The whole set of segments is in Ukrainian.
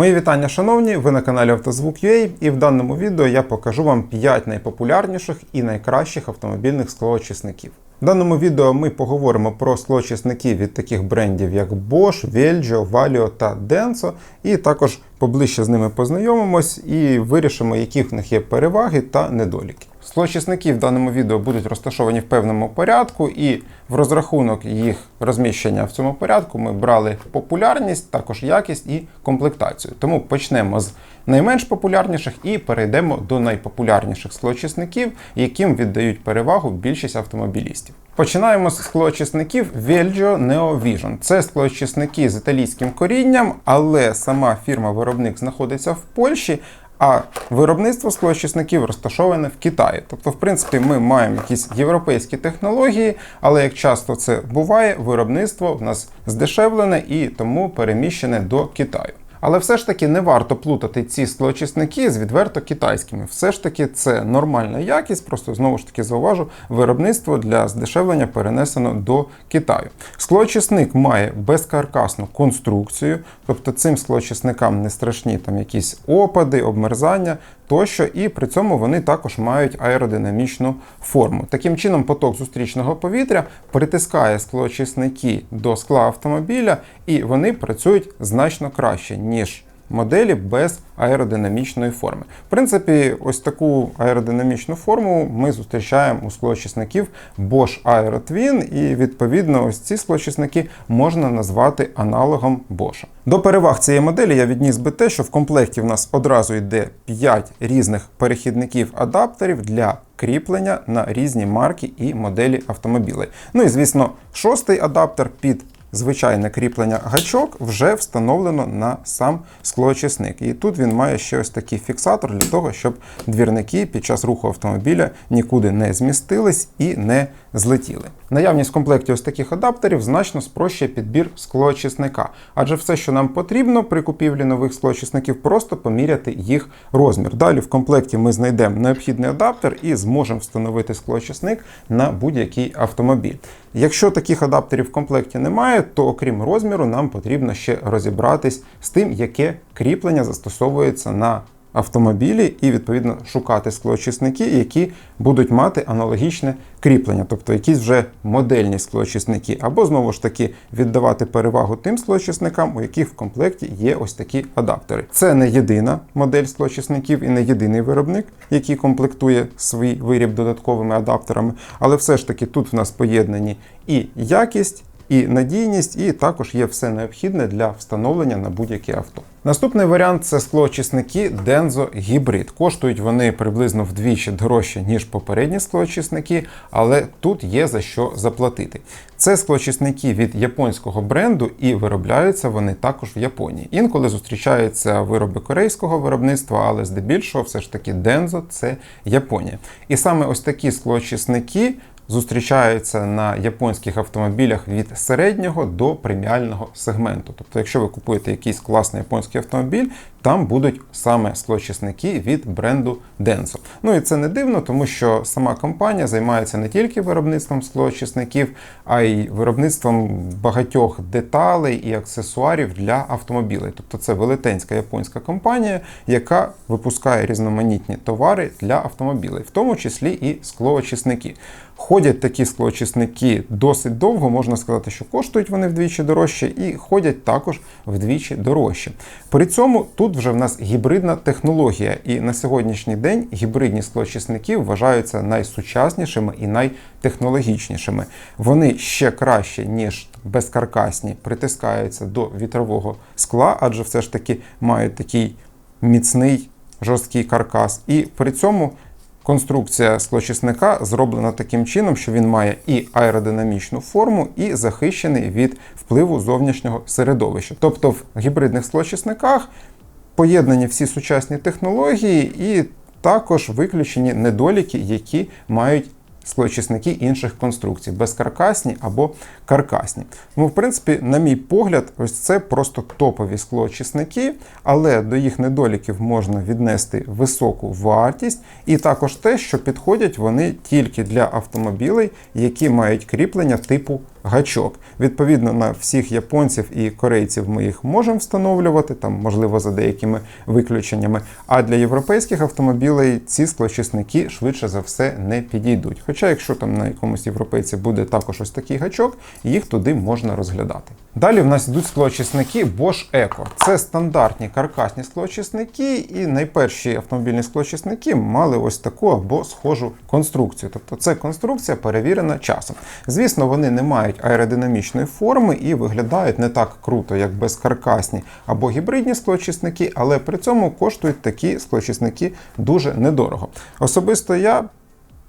Мої вітання, шановні! Ви на каналі Автозвук.ua і в даному відео я покажу вам 5 найпопулярніших і найкращих автомобільних склоочисників. В даному відео ми поговоримо про склоочисники від таких брендів, як Bosch, Velgio, Valio та Denso, і також поближче з ними познайомимось і вирішимо, які в них є переваги та недоліки. Склоочисники в даному відео будуть розташовані в певному порядку, і в розрахунок їх розміщення в цьому порядку ми брали популярність, також якість і комплектацію. Тому почнемо з найменш популярніших і перейдемо до найпопулярніших склоочисників, яким віддають перевагу більшість автомобілістів. Починаємо з склоочисників Velgio Neo Vision. Це склоочисники з італійським корінням, але сама фірма-виробник знаходиться в Польщі. А виробництво склоочисників розташоване в Китаї. Тобто, в принципі, ми маємо якісь європейські технології, але як часто це буває, виробництво в нас здешевлене і тому переміщене до Китаю. Але все ж таки не варто плутати ці склоочисники з відверто китайськими. Все ж таки це нормальна якість, просто знову ж таки зауважу, виробництво для здешевлення перенесено до Китаю. Склоочисник має безкаркасну конструкцію, тобто цим склоочисникам не страшні там якісь опади, обмерзання тощо, і при цьому вони також мають аеродинамічну форму. Таким чином, поток зустрічного повітря притискає склоочисники до скла автомобіля, і вони працюють значно краще, ніж моделі без аеродинамічної форми. В принципі, ось таку аеродинамічну форму ми зустрічаємо у склоочисників Bosch AeroTwin, і відповідно ось ці склоочисники можна назвати аналогом Bosch. До переваг цієї моделі я відніс би те, що в комплекті в нас одразу йде 5 різних перехідників адаптерів для кріплення на різні марки і моделі автомобілей. Ну і звісно, шостий адаптер під звичайне кріплення гачок вже встановлено на сам склоочисник. І тут він має ще ось такий фіксатор для того, щоб двірники під час руху автомобіля нікуди не змістились і не злетіли. Наявність в комплекті ось таких адаптерів значно спрощує підбір склоочисника, адже все, що нам потрібно при купівлі нових склоочисників, просто поміряти їх розмір. Далі в комплекті ми знайдемо необхідний адаптер і зможемо встановити склоочисник на будь-який автомобіль. Якщо таких адаптерів в комплекті немає, то окрім розміру, нам потрібно ще розібратись з тим, яке кріплення застосовується на автомобілі, і відповідно шукати склоочисники, які будуть мати аналогічне кріплення, тобто якісь вже модельні склоочисники, або знову ж таки віддавати перевагу тим склоочисникам, у яких в комплекті є ось такі адаптери. Це не єдина модель склоочисників і не єдиний виробник, який комплектує свій виріб додатковими адаптерами, але все ж таки тут в нас поєднані і якість і надійність, і також є все необхідне для встановлення на будь-яке авто. Наступний варіант це склоочисники Denso Hybrid. Коштують вони приблизно вдвічі дорожче, ніж попередні склоочисники, але тут є за що заплатити. Це склоочисники від японського бренду і виробляються вони також в Японії. Інколи зустрічаються вироби корейського виробництва, але здебільшого все ж таки Denso – це Японія. І саме ось такі склоочисники зустрічаються на японських автомобілях від середнього до преміального сегменту. Тобто, якщо ви купуєте якийсь класний японський автомобіль, там будуть саме склоочисники від бренду Denso. Ну і це не дивно, тому що сама компанія займається не тільки виробництвом склоочисників, а й виробництвом багатьох деталей і аксесуарів для автомобілей. Тобто це велетенська японська компанія, яка випускає різноманітні товари для автомобілей, в тому числі і склоочисники. Ходять такі склоочисники досить довго, можна сказати, що коштують вони вдвічі дорожче, і ходять також вдвічі дорожче. При цьому тут вже в нас гібридна технологія, і на сьогоднішній день гібридні склоочисники вважаються найсучаснішими і найтехнологічнішими. Вони ще краще, ніж безкаркасні, притискаються до вітрового скла, адже все ж таки мають такий міцний жорсткий каркас. І при цьому. Конструкція склочисника зроблена таким чином, що він має і аеродинамічну форму, і захищений від впливу зовнішнього середовища. Тобто в гібридних склочисниках поєднані всі сучасні технології, і також виключені недоліки, які мають склоочисники інших конструкцій, безкаркасні або каркасні. Тому, в принципі, на мій погляд, ось це просто топові склоочисники, але до їх недоліків можна віднести високу вартість, і також те, що підходять вони тільки для автомобілей, які мають кріплення типу гачок. Відповідно, на всіх японців і корейців ми їх можемо встановлювати, там, можливо, за деякими виключеннями. А для європейських автомобілей ці склочисники швидше за все не підійдуть. Хоча, якщо там на якомусь європейці буде також ось такий гачок, їх туди можна розглядати. Далі в нас йдуть склоочисники Bosch Eco. Це стандартні каркасні склоочисники, і найперші автомобільні склоочисники мали ось таку або схожу конструкцію. Тобто це конструкція перевірена часом. Звісно, вони не мають аеродинамічної форми і виглядають не так круто, як безкаркасні або гібридні склоочисники, але при цьому коштують такі склоочисники дуже недорого. Особисто я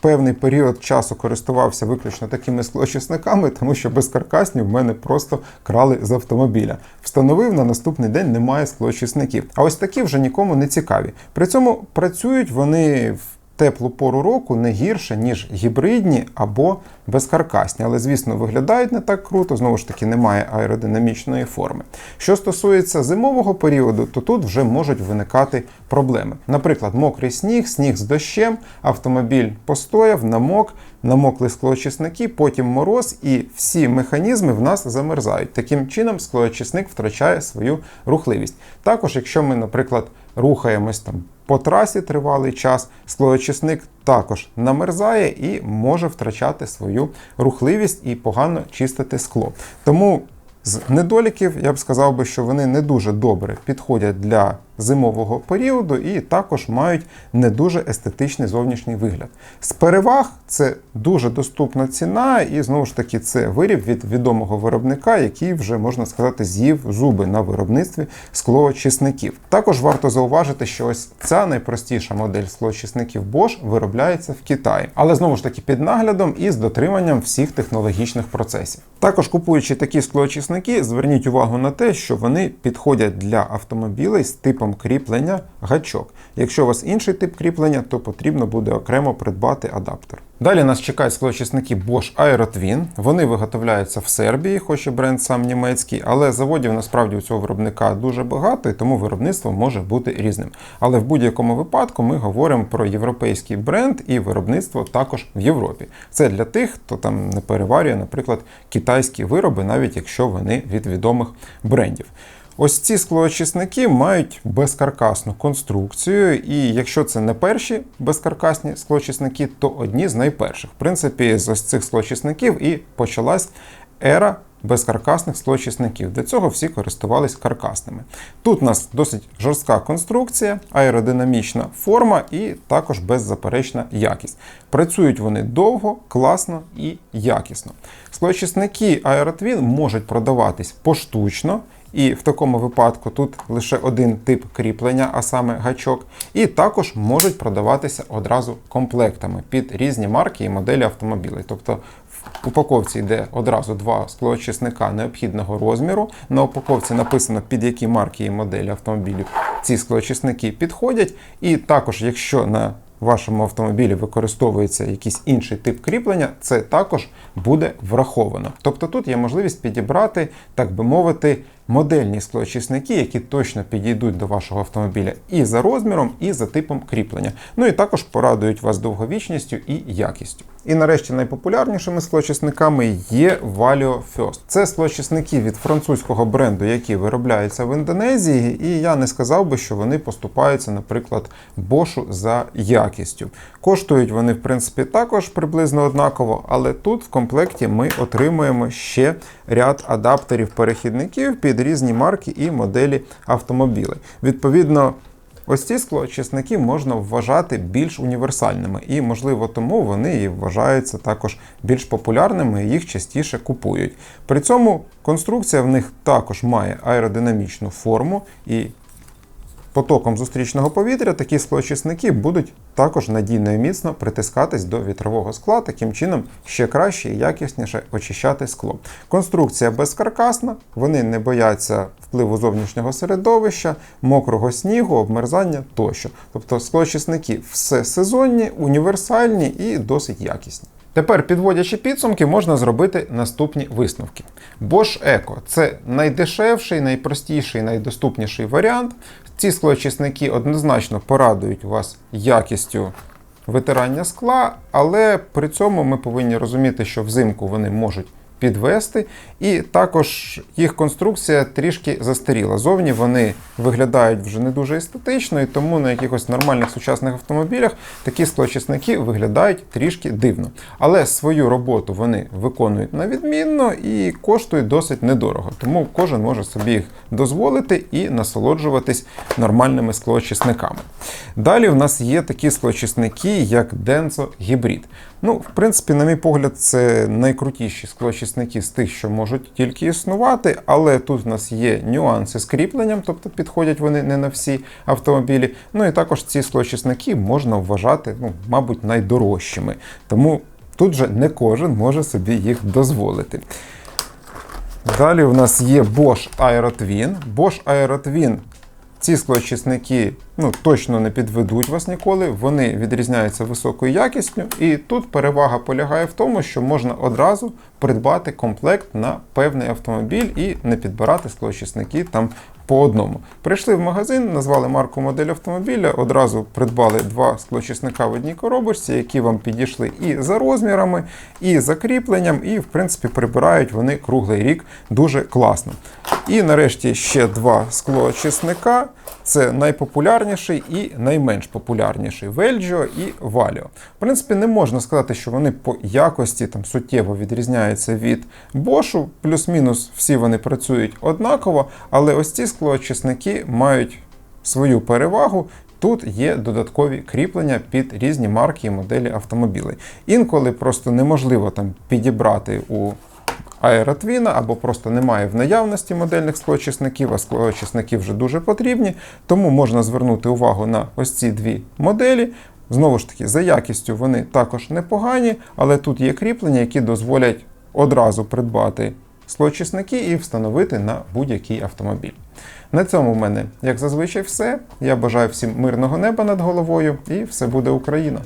певний період часу користувався виключно такими склочисниками, тому що безкаркасні в мене просто крали з автомобіля. Встановив на наступний день немає склочисників. А ось такі вже нікому не цікаві. При цьому працюють вони в теплу пору року не гірше, ніж гібридні або безкаркасні. Але, звісно, виглядають не так круто, знову ж таки, немає аеродинамічної форми. Що стосується зимового періоду, то тут вже можуть виникати проблеми. Наприклад, мокрий сніг, сніг з дощем, автомобіль постояв, намок, намокли склоочисники, потім мороз, і всі механізми в нас замерзають. Таким чином, склоочисник втрачає свою рухливість. Також, якщо ми, наприклад, рухаємось там по трасі тривалий час, склоочисник також намерзає і може втрачати свою рухливість і погано чистити скло. Тому з недоліків я б сказав би, що вони не дуже добре підходять для зимового періоду і також мають не дуже естетичний зовнішній вигляд. З переваг це дуже доступна ціна, і знову ж таки це виріб від відомого виробника, який вже можна сказати з'їв зуби на виробництві склоочисників. Також варто зауважити, що ось ця найпростіша модель склоочисників Bosch виробляється в Китаї, але знову ж таки під наглядом і з дотриманням всіх технологічних процесів. Також купуючи такі склоочисники, зверніть увагу на те, що вони підходять для автомобілей з типом кріплення гачок. Якщо у вас інший тип кріплення, то потрібно буде окремо придбати адаптер. Далі нас чекають склоочисники Bosch Aerotwin. Вони виготовляються в Сербії, хоч і бренд сам німецький, але заводів насправді у цього виробника дуже багато, і тому виробництво може бути різним. Але в будь-якому випадку ми говоримо про європейський бренд і виробництво також в Європі. Це для тих, хто там не переварює, наприклад, китайські вироби, навіть якщо вони від відомих брендів. Ось ці склоочисники мають безкаркасну конструкцію, і якщо це не перші безкаркасні склоочисники, то одні з найперших. В принципі, з ось цих склоочисників і почалась ера безкаркасних склоочисників. До цього всі користувались каркасними. Тут у нас досить жорстка конструкція, аеродинамічна форма і також беззаперечна якість. Працюють вони довго, класно і якісно. Склоочисники Aerotwin можуть продаватись поштучно. І в такому випадку тут лише один тип кріплення, а саме гачок, і також можуть продаватися одразу комплектами під різні марки і моделі автомобілів. Тобто в упаковці йде одразу два склоочисника необхідного розміру. На упаковці написано, під які марки і моделі автомобілів ці склоочисники підходять. І також, якщо на вашому автомобілі використовується якийсь інший тип кріплення, це також буде враховано. Тобто тут є можливість підібрати, так би мовити, модельні склоочисники, які точно підійдуть до вашого автомобіля і за розміром, і за типом кріплення. Ну і також порадують вас довговічністю і якістю. І нарешті найпопулярнішими склоочисниками є Valio First. Це склоочисники від французького бренду, які виробляються в Індонезії, і я не сказав би, що вони поступаються, наприклад, Bosch за якістю. Коштують вони, в принципі, також приблизно однаково, але тут в комплекті ми отримуємо ще ряд адаптерів-перехідників під різні марки і моделі автомобілів. Відповідно, Ось ці склоочисники можна вважати більш універсальними, і, можливо, тому вони і вважаються також більш популярними, і їх частіше купують. При цьому конструкція в них також має аеродинамічну форму, і потоком зустрічного повітря такі склоочисники будуть також надійно і міцно притискатись до вітрового скла, таким чином ще краще і якісніше очищати скло. Конструкція безкаркасна, вони не бояться впливу зовнішнього середовища, мокрого снігу, обмерзання тощо. Тобто склоочисники все сезонні, універсальні і досить якісні. Тепер, підводячи підсумки, можна зробити наступні висновки. Bosch Eco це найдешевший, найпростіший, найдоступніший варіант. Ці склоочисники однозначно порадують вас якістю витирання скла, але при цьому ми повинні розуміти, що взимку вони можуть підвести. І також їх конструкція трішки застаріла. Зовні вони виглядають вже не дуже естетично, і тому на якихось нормальних сучасних автомобілях такі склоочисники виглядають трішки дивно. Але свою роботу вони виконують на відмінно і коштують досить недорого. Тому кожен може собі їх дозволити і насолоджуватись нормальними склоочисниками. Далі в нас є такі склоочисники, як Denso Hybrid. Ну, в принципі, на мій погляд, це найкрутіші склоочисники з тих, що можуть тільки існувати, але тут в нас є нюанси з кріпленням, тобто підходять вони не на всі автомобілі. Ну і також ці склоочисники можна вважати, ну, мабуть, найдорожчими. Тому тут же не кожен може собі їх дозволити. Далі у нас є Bosch Aerotwin. Bosch Aerotwin ці склоочисники ну, точно не підведуть вас ніколи, вони відрізняються високою якістю, і тут перевага полягає в тому, що можна одразу придбати комплект на певний автомобіль і не підбирати склоочисники там по одному. Прийшли в магазин, назвали марку модель автомобіля, одразу придбали два склоочисника в одній коробочці, які вам підійшли і за розмірами, і за кріпленням, і в принципі прибирають вони круглий рік дуже класно. І нарешті ще два склоочисника. Це найпопулярніший і найменш популярніший Velgio і Valio. В принципі, не можна сказати, що вони по якості там суттєво відрізняються від Bosch, плюс-мінус всі вони працюють однаково, але ось ці склоочисники мають свою перевагу. Тут є додаткові кріплення під різні марки і моделі автомобілей. Інколи просто неможливо там підібрати у аеротвіна або просто немає в наявності модельних склоочисників, а склоочисники вже дуже потрібні. Тому можна звернути увагу на ось ці дві моделі. Знову ж таки, за якістю вони також непогані, але тут є кріплення, які дозволять одразу придбати склоочисники і встановити на будь-який автомобіль. На цьому в мене, як зазвичай, все. Я бажаю всім мирного неба над головою і все буде Україна!